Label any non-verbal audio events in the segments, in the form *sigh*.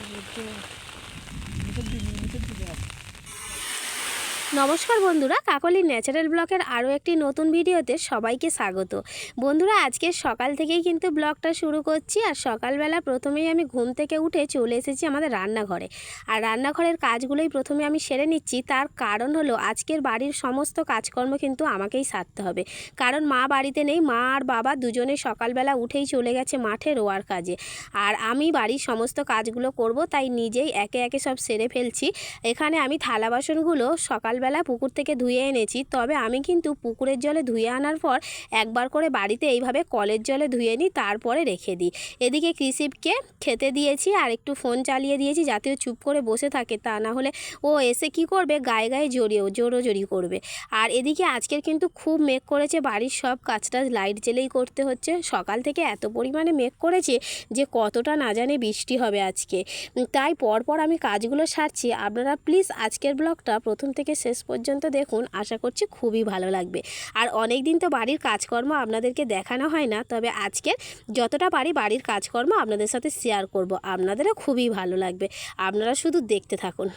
Thank you. নমস্কার বন্ধুরা, কাকলি natural ব্লকের আরও একটি নতুন ভিডিওতে সবাইকে স্বাগত। বন্ধুরা, আজকে সকাল থেকেই কিন্তু ব্লগটা শুরু করছি আর সকালবেলা প্রথমেই আমি ঘুম থেকে উঠে চলে এসেছি আমাদের রান্নাঘরে। আর রান্নাঘরের কাজগুলোই প্রথমে আমি সেরে নিচ্ছি, তার কারণ হলো আজকের বাড়ির সমস্ত কাজকর্ম কিন্তু আমাকেই সারতে হবে। কারণ মা বাড়িতে নেই, মা আর বাবা দুজনে সকালবেলা উঠেই চলে গেছে মাঠে রোয়ার কাজে। আর আমি বাড়ির সমস্ত কাজগুলো করব, তাই নিজেই একে একে সব সেরে ফেলছি। এখানে আমি থালা বাসনগুলো সকালবেলা পুকুর থেকে ধুয়ে এনেছি। তবে আমি কিন্তু পুকুরের জলে ধুয়ে আনার পর একবার করে বাড়িতে এইভাবে কলের জলে ধুয়ে নিই, তারপরে রেখে দিই। এদিকে কৃষিপকে খেতে দিয়েছি, আর একটু ফোন চালিয়ে দিয়েছি যাতে চুপ করে বসে থাকে, তা না হলে ও এসে কি করবে? গায়ে গায়ে জড়িয়েও জোরোজড়ি করবে। আর এদিকে আজকের কিন্তু খুব মেঘ করেছে, বাড়ির সব কাজটা লাইট জেলেই করতে হচ্ছে। সকাল থেকে এত পরিমাণে মেঘ করেছে যে কতটা না জানে বৃষ্টি হবে আজকে। তাই পরপর আমি কাজগুলো সারছি। আপনারা প্লিজ আজকের ব্লগটা প্রথম থেকে শেষ পর্যন্ত দেখুন, আশা করছি খুবই ভালো লাগবে। আর অনেক দিন তো বাড়ির কাজকর্ম আপনাদেরকে দেখানো হয় না, তবে আজকের যতটা পারি বাড়ির কাজকর্ম আপনাদের সাথে শেয়ার করব। আপনাদেরও খুবই ভালো লাগবে। আপনারা শুধু দেখতে থাকুন।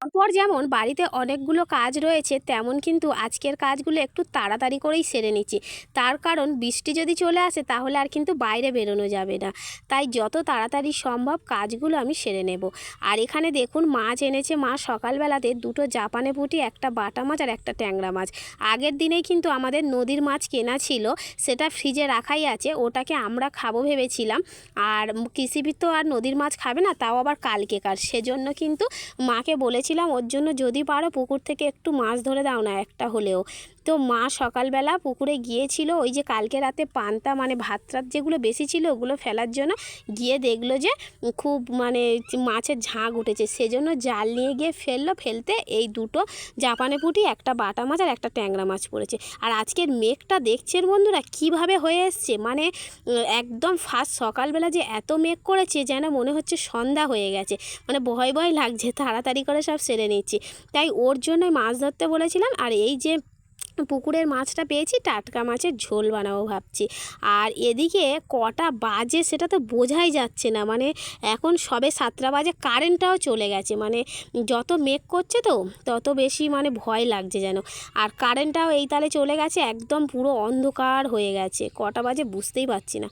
তারপর যেমন বাড়িতে অনেকগুলো কাজ রয়েছে, তেমন কিন্তু আজকের কাজগুলো একটু তাড়াতাড়ি করেই সেরে নিচ্ছি। তার কারণ বৃষ্টি যদি চলে আসে তাহলে আর কিন্তু বাইরে বেরোনো যাবে না। তাই যত তাড়াতাড়ি সম্ভব কাজগুলো আমি সেরে নেব। আর এখানে দেখুন মাছ এনেছে মা সকালবেলাতে দুটো জাপানে পুঁটি, একটা বাটা মাছ আর একটা ট্যাংরা মাছ। আগের দিনেই কিন্তু আমাদের নদীর মাছ কেনা ছিল, সেটা ফ্রিজে রাখাই আছে, ওটাকে আমরা খাব ভেবেছিলাম। আর কৃষিবিদ তো আর নদীর মাছ খাবে না, তাও আবার কালকেকার সেজন্য কিন্তু মাকে বলেছিলাম, ওর জন্য যদি পারো পুকুর থেকে একটু মাছ ধরে দাও না একটা হলেও। তো মা সকালবেলা পুকুরে গিয়েছিল, ওই যে কালকে রাতে পান্তা মানে ভাত টাত যেগুলো বেশি ছিল ওগুলো ফেলার জন্য গিয়ে দেখল যে খুব মানে মাছের ঝাঁক উঠেছে। সেজন্য জাল নিয়ে গিয়ে ফেলল, ফেলতে এই দুটো জাপানে পুঁটি, একটা বাটা মাছ আর একটা ট্যাংরা মাছ পড়েছে। আর আজকের মেঘটা দেখছেন বন্ধুরা, কীভাবে হয়ে এসছে? মানে একদম ফার্স্ট সকালবেলা যে এত মেঘ করেছে যেন মনে হচ্ছে সন্ধ্যা হয়ে গেছে। মানে ভয় ভয় লাগছে, তাড়াতাড়ি করে সব সেরে নিচ্ছি। তাই ওর জন্যই মাছ ধরতে বলেছিলাম আর এই যে পুকুরের মাছটা পেয়েছি, টাটকা মাছের ঝোল বানাবো ভাবছি। আর এদিকে কটা বাজে সেটা তো বোঝাই যাচ্ছে না মানে এখন সবে সাতটা বাজে, কারেন্টটাও চলে গেছে মানে যত মেঘ করছে তো তত বেশি মানে ভয় লাগছে যেন। আর কারেন্টটাও এই তালে চলে গেছে, একদম পুরো অন্ধকার হয়ে গেছে, কটা বাজে বুঝতেই পারছি না।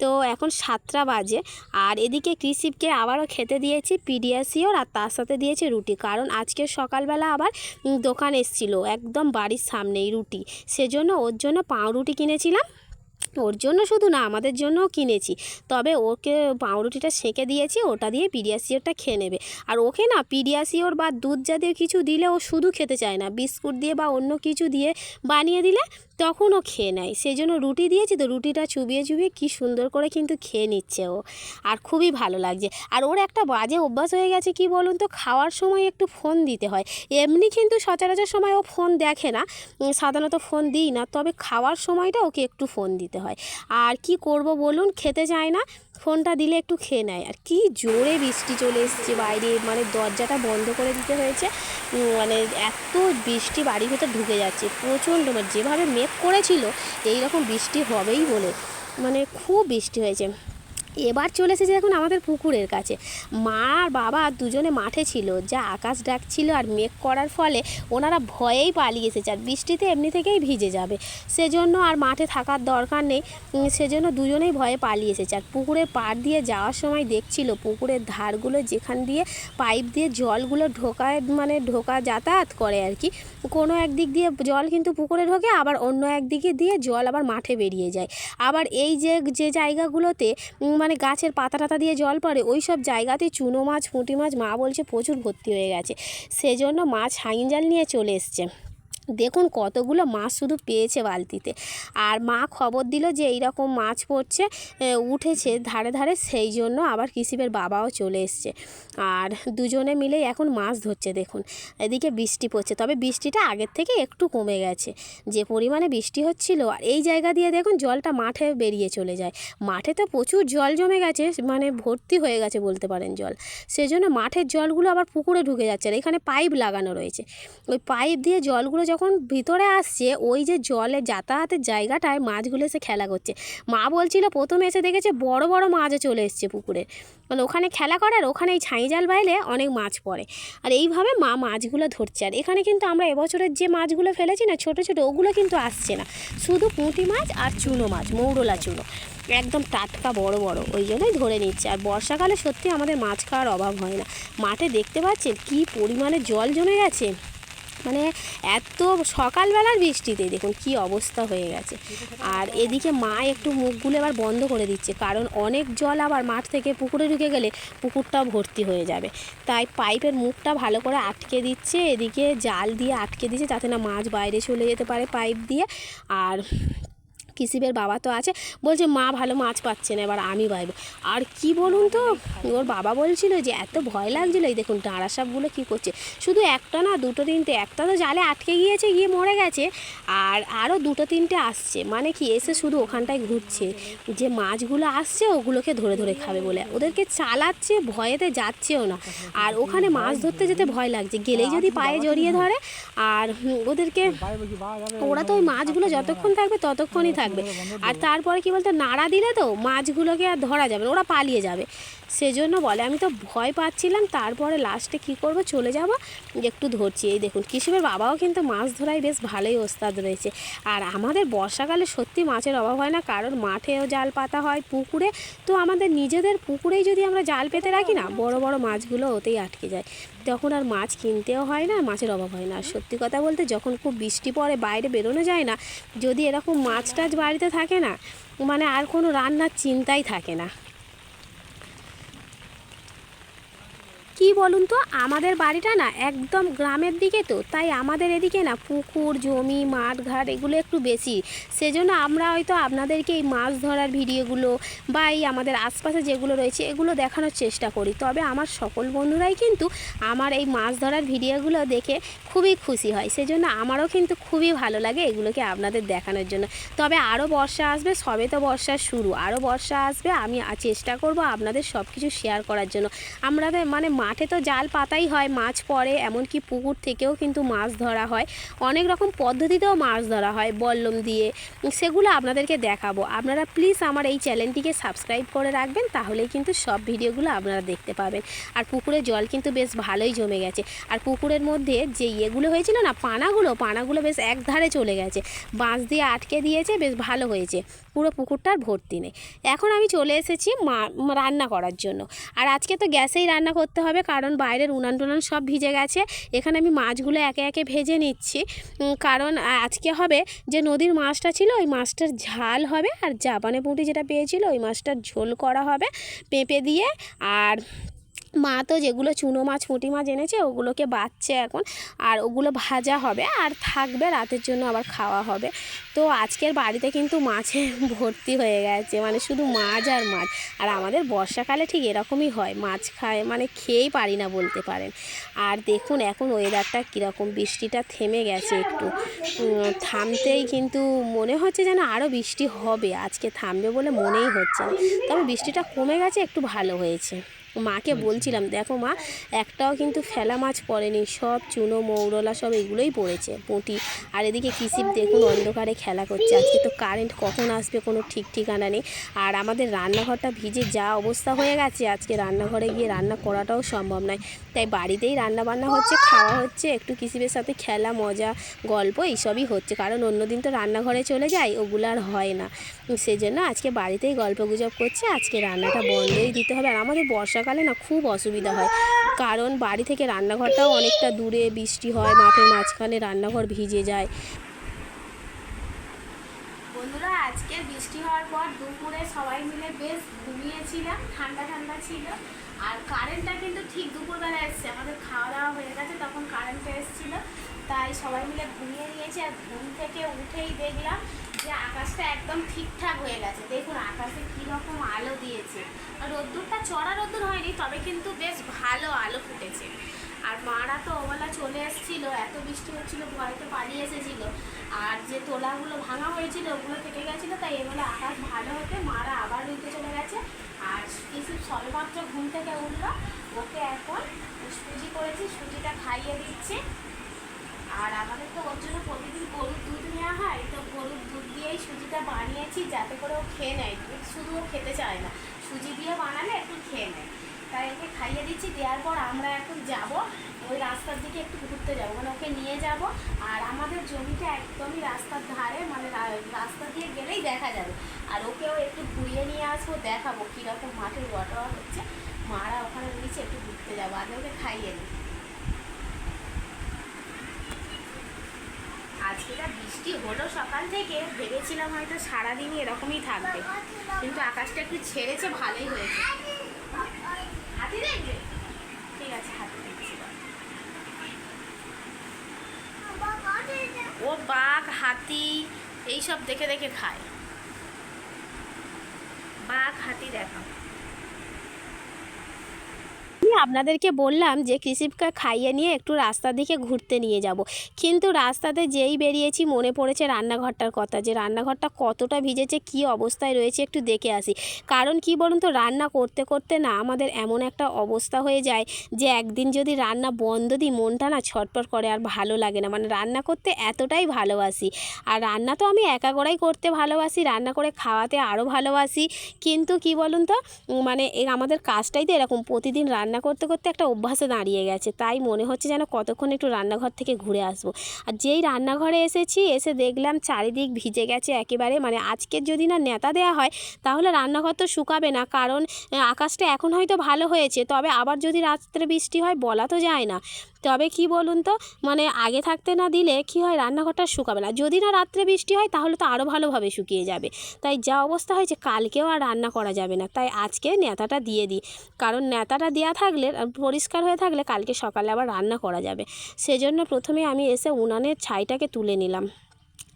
তো এখন সাতটা বাজে। আর এদিকে কৃষিপকে আবারও খেতে দিয়েছি পিডিয়াসিওর আর তার সাথে দিয়েছে রুটি। কারণ আজকে সকালবেলা আবার দোকান এসছিল একদম বাড়ির সামনেই রুটি। সেজন্য ওর জন্য পাউরুটি কিনেছিলাম। ওর জন্য শুধু না, আমাদের জন্যও কিনেছি। তবে ওকে পাউরুটিটা সেঁকে দিয়েছি, ওটা দিয়ে পিডিয়াসিওরটা খেয়ে নেবে। আর ওকে না পিডিয়াসিওর বা দুধ জাতীয় কিছু দিলে ও শুধু খেতে চায় না। বিস্কুট দিয়ে বা অন্য কিছু দিয়ে বানিয়ে দিলে তখন ও খেয়ে নেয়। সেই জন্য রুটি দিয়েছি তো রুটিটা চুবিয়ে চুবিয়ে কী সুন্দর করে কিন্তু খেয়ে নিচ্ছে ও। আর খুবই ভালো লাগছে। আর ওর একটা বাজে অভ্যাস হয়ে গেছে কি বলুন তো, খাওয়ার সময় একটু ফোন দিতে হয়। এমনি কিন্তু সচরাচর সময় ও ফোন দেখে না। সাধারণত ফোন দিই না, তবে খাওয়ার সময়টা ওকে একটু ফোন দিতে হয়। আর কি করব বলুন? খেতে চায় না, ফোনটা দিলে একটু খেয়ে নেয়। আর কি জোরে বৃষ্টি চলে এসেছে বাইরে মানে দরজাটা বন্ধ করে দিতে হয়েছে। মানে এত বৃষ্টি বাড়ির ভেতর ঢুকে যাচ্ছে, প্রচণ্ড মানে যেভাবে মেঘ করেছিল, এইরকম বৃষ্টি হবেই বলে। মানে খুব বৃষ্টি হয়েছে। এবার চলে এসেছে দেখুন আমাদের পুকুরের কাছে। মা আর বাবা দুজনে মাঠে ছিল যা আকাশ ডাকছিল আর মেঘ করার ফলে ওনারা ভয়েই পালিয়ে এসেছে আর বৃষ্টিতে এমনি থেকেই ভিজে যাবে। সেজন্য আর মাঠে থাকার দরকার নেই সেজন্য দুজনেই ভয়ে পালিয়ে এসেছে। আর পুকুরের পাড় দিয়ে যাওয়ার সময় দেখছিল পুকুরের ধারগুলো যেখান দিয়ে পাইপ দিয়ে জলগুলো ঢোকায় মানে ঢোকা যাতায়াত করে আর কি। কোনো একদিক দিয়ে জল কিন্তু পুকুরে ঢোকে আবার অন্য একদিকে দিয়ে জল আবার মাঠে বেরিয়ে যায়। আবার এই যে যে জায়গাগুলোতে উম, মানে গাছের পাতা টাতা দিয়ে জল পড়ে ওই সব জায়গাতে চুনো মাছ, পুঁটি মাছ মা বলছে প্রচুর ভর্তি হয়ে গেছে। সেজন্য মাছ হাইন জাল নিয়ে চলে এসছে। দেখুন কতগুলো মাছ শুধু পেয়েছে বালতিতে। আর মা খবর দিল যে এইরকম মাছ পড়ছে উঠেছে ধারে ধারে, সেই জন্য আবার কৃষিবের বাবাও চলে এসছে। আর দুজনে মিলেই এখন মাছ ধরছে দেখুন। এদিকে বৃষ্টি পড়ছে, তবে বৃষ্টিটা আগের থেকে একটু কমে গেছে। যে পরিমাণে বৃষ্টি হচ্ছিল, আর এই জায়গা দিয়ে দেখুন জলটা মাঠে বেরিয়ে চলে যায়। মাঠে তো প্রচুর জল জমে গেছে মানে ভর্তি হয়ে গেছে বলতে পারেন জল। সেজন্য মাঠের জলগুলো আবার পুকুরে ঢুকে যাচ্ছে, আর এখানে পাইপ লাগানো রয়েছে। ওই পাইপ দিয়ে জলগুলো যখন যখন ভিতরে আসছে, ওই যে জলে যাতায়াতের জায়গাটায় মাছগুলো এসে খেলা করছে। মা বলছিল, প্রথমে এসে দেখেছে বড় বড় মাছও চলে এসছে পুকুরে। মানে ওখানে খেলা করে আর ওখানে এই ছাই জাল বাইলে অনেক মাছ পড়ে। আর এইভাবে মা মাছগুলো ধরছে। আর এখানে কিন্তু আমরা এবছরের যে মাছগুলো ফেলেছি না, ছোটো ছোটো, ওগুলো কিন্তু আসছে না। শুধু পুঁটি মাছ আর চুনো মাছ, মৌরলা চুনো। একদম টাটকা বড় বড়, ওই জন্যই ধরে নিচ্ছে। আর বর্ষাকালে সত্যি আমাদের মাছ খাওয়ার অভাব হয় না। মাঠে দেখতে পাচ্ছেন কী পরিমাণে জল জমে গেছে? মানে এত সকালবেলার বৃষ্টিতে, দেখুন কি অবস্থা হয়ে গেছে। আর এদিকে মা একটু মুখগুলো এবার বন্ধ করে দিচ্ছে, কারণ অনেক জল আবার মাঠ থেকে পুকুরে ঢুকে গেলে পুকুরটাও ভর্তি হয়ে যাবে। তাই পাইপের মুখটা ভালো করে আটকে দিচ্ছে, এদিকে জাল দিয়ে আটকে দিচ্ছে, যাতে না মাছ বাইরে চলে যেতে পারে পাইপ দিয়ে। আর কিসিবের বাবা তো আছে, বলছে, মা ভালো মাছ পাচ্ছে না। এবার আমি বাইব আর কি বলুন তো? ওর বাবা বলছিল যে, এত ভয় লাগছিল। এই দেখুন, ডাঁড়া সাপগুলো কী করছে? শুধু একটা না, দুটো তিনটে, একটা তো জালে আটকে গিয়েছে, গিয়ে মরে গেছে, আর আরও দুটো তিনটে আসছে। মানে কি, এসে শুধু ওখানটায় ঘুরছে। যে মাছগুলো আসছে, ওগুলোকে ধরে ধরে খাবে বলে। ওদেরকে চালাচ্ছে, ভয়েতে যাচ্ছেও না। আর ওখানে মাছ ধরতে যেতে ভয় লাগছে। গেলেই যদি পায়ে জড়িয়ে ধরে, আর ওদেরকে, ওরা তো ওই মাছগুলো যতক্ষণ থাকবে, ততক্ষণই থাকবে। আর তারপরে কি বলতো নাড়া দিলে তো মাছগুলোকে আর ধরা যাবে ওরা পালিয়ে যাবে। সেজন্য বলে আমি তো ভয় পাচ্ছিলাম তারপরে লাস্টে কি করব চলে যাব একটু ধরছি। এই দেখুন কিশোরের বাবাও কিন্তু মাছ ধরায় বেশ ভালোই ওস্তাদ রয়েছে। আর আমাদের বর্ষাকালে সত্যি মাছের অভাব হয় না কারণ মাঠেও জাল পাতা হয় পুকুরে তো আমাদের নিজেদের পুকুরেই যদি আমরা জাল পেতে রাখি না বড় বড় মাছগুলো ওতেই আটকে যায়। তখন আর মাছ কিনতেও হয় না, মাছের অভাব হয় না। আর সত্যি কথা বলতে যখন খুব বৃষ্টি পড়ে, বাইরে বেরোনো যায় না, যদি এরকম মাছ টাছ বাড়িতে থাকে না মানে আর কোনো রান্নার চিন্তাই থাকে না। কি বলুন তো? আমাদের বাড়িটা না একদম গ্রামের দিকে তো, তাই আমাদের এদিকে না পুকুর, জমি মাঠ ঘাট এগুলো একটু বেশি। সেজন্য আমরা হয়তো আপনাদেরকে এই মাছ ধরার ভিডিওগুলো বা এই আমাদের আশপাশে যেগুলো রয়েছে এগুলো দেখানোর চেষ্টা করি। তবে আমার সকল বন্ধুরাই কিন্তু আমার এই মাছ ধরার ভিডিওগুলো দেখে খুবই খুশি হয়। সেজন্য আমারও কিন্তু খুবই ভালো লাগে এগুলোকে আপনাদের দেখানোর জন্য। তবে আরও বর্ষা আসবে, সবে তো বর্ষা শুরু। আরও বর্ষা আসবে, আমি চেষ্টা করব আপনাদের সব কিছু শেয়ার করার জন্য। আমাদের মানে মাঠে তো জাল পাতাই হয়, মাছ পড়ে, এমনকি পুকুর থেকেও কিন্তু মাছ ধরা হয়। অনেক রকম পদ্ধতিতেও মাছ ধরা হয়, বল্লম দিয়ে। সেগুলো আপনাদেরকে দেখাবো। আপনারা প্লিজ আমার এই চ্যানেলটিকে সাবস্ক্রাইব করে রাখবেন, তাহলেই কিন্তু সব ভিডিওগুলো আপনারা দেখতে পাবেন। আর পুকুরে জল কিন্তু বেশ ভালোই জমে গেছে। আর পুকুরের মধ্যে যে ইয়েগুলো হয়েছিল না, পানাগুলো পানাগুলো বেশ এক ধারে চলে গেছে। বাঁশ দিয়ে আটকে দিয়েছে, বেশ ভালো হয়েছে। পুরো পুকুরটার ভর্তি নেই। এখন আমি চলে এসেছি মা, রান্না করার জন্য। আর আজকে তো গ্যাসেই রান্না করতে হবে কারণ বাইরের উনান টুনান সব ভিজে গেছে। এখানে আমি মাছগুলো একে একে ভেজে নিচ্ছি। কারণ আজকে হবে যে নদীর মাছটা ছিল, ওই মাছটার ঝাল হবে। আর জাপানে পুঁটি যেটা পেয়েছিল, ওই মাছটার ঝোল করা হবে পেঁপে দিয়ে। আর মা তো যেগুলো চুনো মাছ পুঁটি মাছ এনেছে, ওগুলোকে বাচ্ছে এখন, আর ওগুলো ভাজা হবে, আর থাকবে রাতের জন্য আবার খাওয়া হবে। তো আজকের বাড়িতে কিন্তু মাছে *laughs* ভর্তি হয়ে গেছে মানে শুধু মাছ আর মাছ। আর আমাদের বর্ষাকালে ঠিক এরকমই হয়, মাছ খায় মানে খেয়েই পারি না বলতে পারেন। আর দেখুন এখন ওয়েদারটা কীরকম, বৃষ্টিটা থেমে গেছে একটু। থামতেই কিন্তু মনে হচ্ছে যেন আরও বৃষ্টি হবে, আজকে থামবে বলে মনেই হচ্ছে না। তবে বৃষ্টিটা কমে গেছে, একটু ভালো হয়েছে। মাকে বলছিলাম দেখো মা একটাও কিন্তু ফেলা মাছ পড়েনি সব চুনো মৌরলা সব এগুলোই পড়েছে পুঁটি। আর এদিকে কিসিপ দেখুন অন্ধকারে খেলা করছে আজকে তো কারেন্ট কখন আসবে কোনো ঠিক ঠিকানা নেই। আর আমাদের রান্নাঘরটা ভিজে যা অবস্থা হয়ে গেছে আজকে রান্নাঘরে গিয়ে রান্না করাটাও সম্ভব নয়। তাই বাড়িতেই রান্না বান্না হচ্ছে খাওয়া হচ্ছে একটু কিসিপের সাথে খেলা মজা গল্প এইসবই হচ্ছে। কারণ অন্যদিন তো রান্নাঘরে চলে যায় ওগুলো আর হয় না। সেজন্য আজকে বাড়িতেই গল্প গুজব করছে আজকে রান্নাটা বন্ধই দিতে হবে। আর আমাদের বর্ষাকালে না খুব অসুবিধা হয়। কারণ বাড়ি থেকে রান্নাঘরটাও অনেকটা দূরে, বৃষ্টি হয়, মাঠের মাঝখানে রান্নাঘর ভিজে যায়। বন্ধুরা, আজকে বৃষ্টি হওয়ার পর দুপুরে সবাই মিলে বেশ ঘুমিয়েছিলাম, ঠান্ডা ঠান্ডা ছিল। আর কারেন্টটা কিন্তু ঠিক দুপুরবেলা এসছে। আমাদের খাওয়া দাওয়া হয়ে গেছে, তখন কারেন্টটা এসেছিল। তাই সবাই মিলে ঘুমিয়ে নিয়েছি আর ঘুম থেকে উঠেই দেখলাম যে আকাশটা একদম ঠিকঠাক হয়ে গেছে। দেখুন, আকাশে কীরকম আলো দিয়েছে। রোদ্দুরটা, চড়া রোদ্দুর হয়নি, তবে কিন্তু বেশ ভালো আলো ফুটেছে। আর মারা তো ওবেলা চলে এসেছিল, এত বৃষ্টি হচ্ছিল, ভয়তে পালিয়ে এসেছিল। আর যে তোলাগুলো ভাঙা হয়েছিল, ওগুলো থেকে গেছিল, তাই এবেলা আকাশ ভালো হতে মারা আবার রুইতে চলে গেছে। আর কিছু সবেমাত্র ঘুম থেকে উঠল, ওকে এখন সুজি করেছি সুজিটা খাইয়ে দিচ্ছি। আর আমাদের তো ওর জন্য প্রতিদিন গরুর দুধ নেওয়া হয়, তো গরুর দুধ দিয়েই সুজিটা বানিয়েছি যাতে করে ও খেয়ে নেয়। শুধু ও খেতে চায় না, সুজি দিয়ে বানালে একটু খেয়ে নেয়। তাই ওকে খাইয়ে দিচ্ছি, দেওয়ার পর আমরা এখন যাব, ওই রাস্তার দিকে একটু ঘুরতে যাব। মানে ওকে নিয়ে যাব, আর আমাদের জমিটা একদমই রাস্তার ধারে মানে রাস্তা দিয়ে গেলেই দেখা যাবে। আর ওকেও একটু ঘুরিয়ে নিয়ে আসব, দেখাবো কীরকম মাঠে ওয়াটার হচ্ছে। মারা ওখানে রয়েছে, একটু ঘুরতে যাব। আগে ওকে খাইয়ে নিই আজকে যা বৃষ্টি হলো সকাল থেকে, ভেবেছিলাম হয়তো সারাদিনই এরকমই থাকবে। কিন্তু আকাশটা একটু ছেড়েছে, ভালোই হয়েছে। হাতি দেখবে? ঠিক আছে, হাতি ও বাঘ, হাতি, এইসব দেখে দেখে খায়। বাঘ, হাতি দেখা আপনাদেরকে বললাম যে কৃষিপকে খাইয়ে নিয়ে একটু রাস্তার দিকে ঘুরতে নিয়ে যাব। কিন্তু রাস্তাতে যেই বেরিয়েছি মনে পড়েছে রান্নাঘরটার কথা, যে রান্নাঘরটা কতটা ভিজেছে, কি অবস্থায় রয়েছে একটু দেখে আসি। কারণ কি বলুন তো, রান্না করতে করতে না আমাদের এমন একটা অবস্থা হয়ে যায় যে একদিন যদি রান্না বন্ধ দিই, মনটা না ছটপট করে আর ভালো লাগে না। মানে রান্না করতে এতটাই ভালোবাসি। আর রান্না তো আমি একা করেই করতে ভালোবাসি, রান্না করে খাওয়াতে আরও ভালোবাসি। কিন্তু কি বলুন তো মানে আমাদের কাজটাই তো এরকম, প্রতিদিন রান্না করতে করতে একটা অভ্যাসে দাঁড়িয়ে গেছে। তাই মনে হচ্ছে যেন কতক্ষণ একটু রান্নাঘর থেকে ঘুরে আসব। আর যেই রান্নাঘরে এসেছি, এসে দেখলাম চারিদিক ভিজে গেছে একেবারে। মানে আজকের যদি না নেতা দেওয়া হয়, তাহলে রান্নাঘর তো শুকাবে না। কারণ আকাশটা এখন হয়তো ভালো হয়েছে, তবে আবার যদি রাত্রে বৃষ্টি হয়, বলা তো যায় না। তবে কি বলুন তো মানে আগে থাকতে না দিলে কি হয়, রান্নাঘরটা শুকাবে না। যদি না রাত্রে বৃষ্টি হয়, তাহলে তো আরও ভালোভাবে শুকিয়ে যাবে। তাই যা অবস্থা হয়েছে, কালকেও আর রান্না করা যাবে না। তাই আজকে নেতাটা দিয়ে দিই। কারণ নেতাটা দেওয়া থাকলে, পরিষ্কার হয়ে থাকলে কালকে সকালে আবার রান্না করা যাবে। সেজন্য প্রথমে আমি এসে উনানের ছাইটাকে তুলে নিলাম।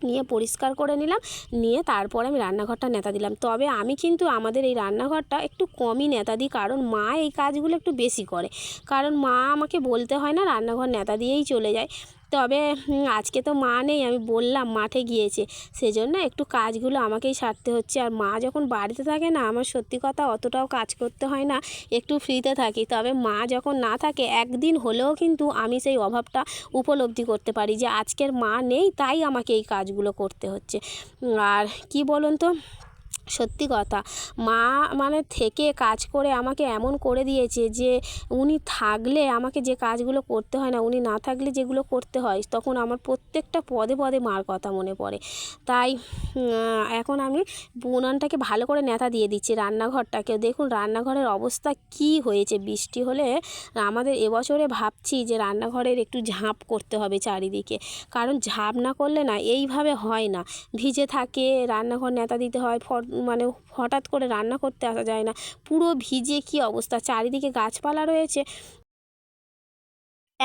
নিয়ে পরিষ্কার করে নিলাম, নিয়ে তারপরে আমি রান্নাঘরটা নেতা দিলাম। তবে আমি কিন্তু আমাদের এই রান্নাঘরটা একটু কমই নেতা দিই, কারণ মা এই কাজগুলো একটু বেশি করে। কারণ মা আমাকে বলতে হয় না, রান্নাঘর নেতা দিয়েই চলে যায়। তবে আজকে তো মা নেই, আমি বললাম মাঠে গিয়েছে। সেজন্য একটু কাজগুলো আমাকেই সারতে হচ্ছে। আর মা যখন বাড়িতে থাকে না, আমার সত্যি কথা অতটাও কাজ করতে হয় না, একটু ফ্রিতে থাকি। তবে মা যখন না থাকে, একদিন হলেও কিন্তু আমি সেই অভাবটা উপলব্ধি করতে পারি যে, আজকের মা নেই, তাই আমাকে এই কাজগুলো করতে হচ্ছে। আর কি বলুন তো? সত্যি কথা। মা মানে থেকে কাজ করে আমাকে এমন করে দিয়েছে যে, উনি থাকলে আমাকে যে কাজগুলো করতে হয় না, উনি না থাকলে যেগুলো করতে হয়, তখন আমার প্রত্যেকটা পদে পদে মার কথা মনে পড়ে। তাই এখন আমি উনানটাকে ভালো করে নেতা দিয়ে দিচ্ছি রান্নাঘরটাকেও। দেখুন রান্নাঘরের অবস্থা কি হয়েছে, বৃষ্টি হলে আমাদের এবছরে ভাবছি যে রান্নাঘরের একটু ঝাঁপ করতে হবে চারিদিকে। কারণ ঝাঁপ না করলে না, এইভাবে হয় না। ভিজে থাকে, রান্নাঘর নেতা দিতে হয়, ফট মানে হঠাৎ করে রান্না করতে আসা যায় না। পুরো ভিজে কী অবস্থা? চারিদিকে গাছপালা রয়েছে।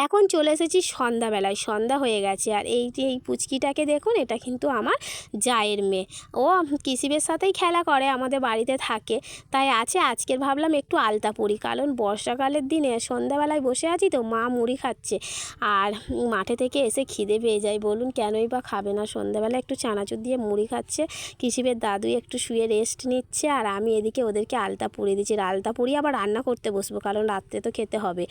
এখন চলে এসেছি সন্ধ্যাবেলায়। সন্ধ্যা হয়ে গেছে আর এই যে এই পুচকিটাকে দেখুন, এটা কিন্তু আমার জায়ের মেয়ে। ও কিসিবের সাথেই খেলা করে, আমাদের বাড়িতে থাকে। তাই আছে, আজকের ভাবলাম একটু আলতা পরি। কারণ বর্ষাকালের দিনে সন্ধ্যাবেলায় বসে আছি তো মা মুড়ি খাচ্ছে। আর মাঠে থেকে এসে খিদে পেয়ে যায়। বলুন, কেনই বা খাবে না? সন্ধ্যাবেলা একটু চানাচুর দিয়ে মুড়ি খাচ্ছে। কিসিবের দাদুই একটু শুয়ে রেস্ট নিচ্ছে। আর আমি এদিকে ওদেরকে আলতা পরিয়ে দিচ্ছি। আলতা পরিয়ে আবার রান্না করতে বসবো, কারণ রাত্রে তো খেতে হবে।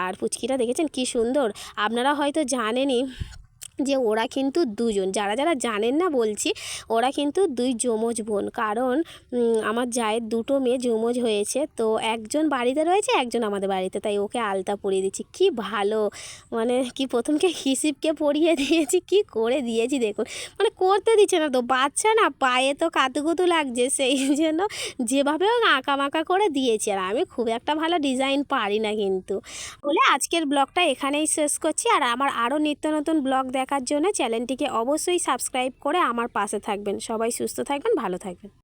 আর পুচকিটা দেখেছেন কি সুন্দর। আপনারা হয়তো জানেনই যে ওরা কিন্তু দুজন, যারা যারা জানেন না বলছি, ওরা কিন্তু দুই যমজ বোন। কারণ আমার জায়ের দুটো মেয়ে যমজ হয়েছে, তো একজন বাড়িতে রয়েছে, একজন আমাদের বাড়িতে। তাই ওকে আলতা পরিয়ে দিচ্ছি। কি ভালো! মানে কি প্রথমকে হিসিবকে পরিয়ে দিয়েছি, কি করে দিয়েছি দেখুন। মানে করতে দিচ্ছে না তো, বাচ্চা না পায়ে তো কাতুকুতু লাগছে, সেই জন্য যেভাবে আঁকা মাকা করে দিয়েছি। আর আমি খুব একটা ভালো ডিজাইন পারি না কিন্তু। বলে আজকের ব্লগটা এখানেই শেষ করছি। আর আমার আরও নিত্য নতুন ব্লগ দেখার জন্য চ্যানেলটিকে অবশ্যই সাবস্ক্রাইব করে আমার পাশে থাকবেন। সবাই সুস্থ থাকবেন ভালো থাকবেন।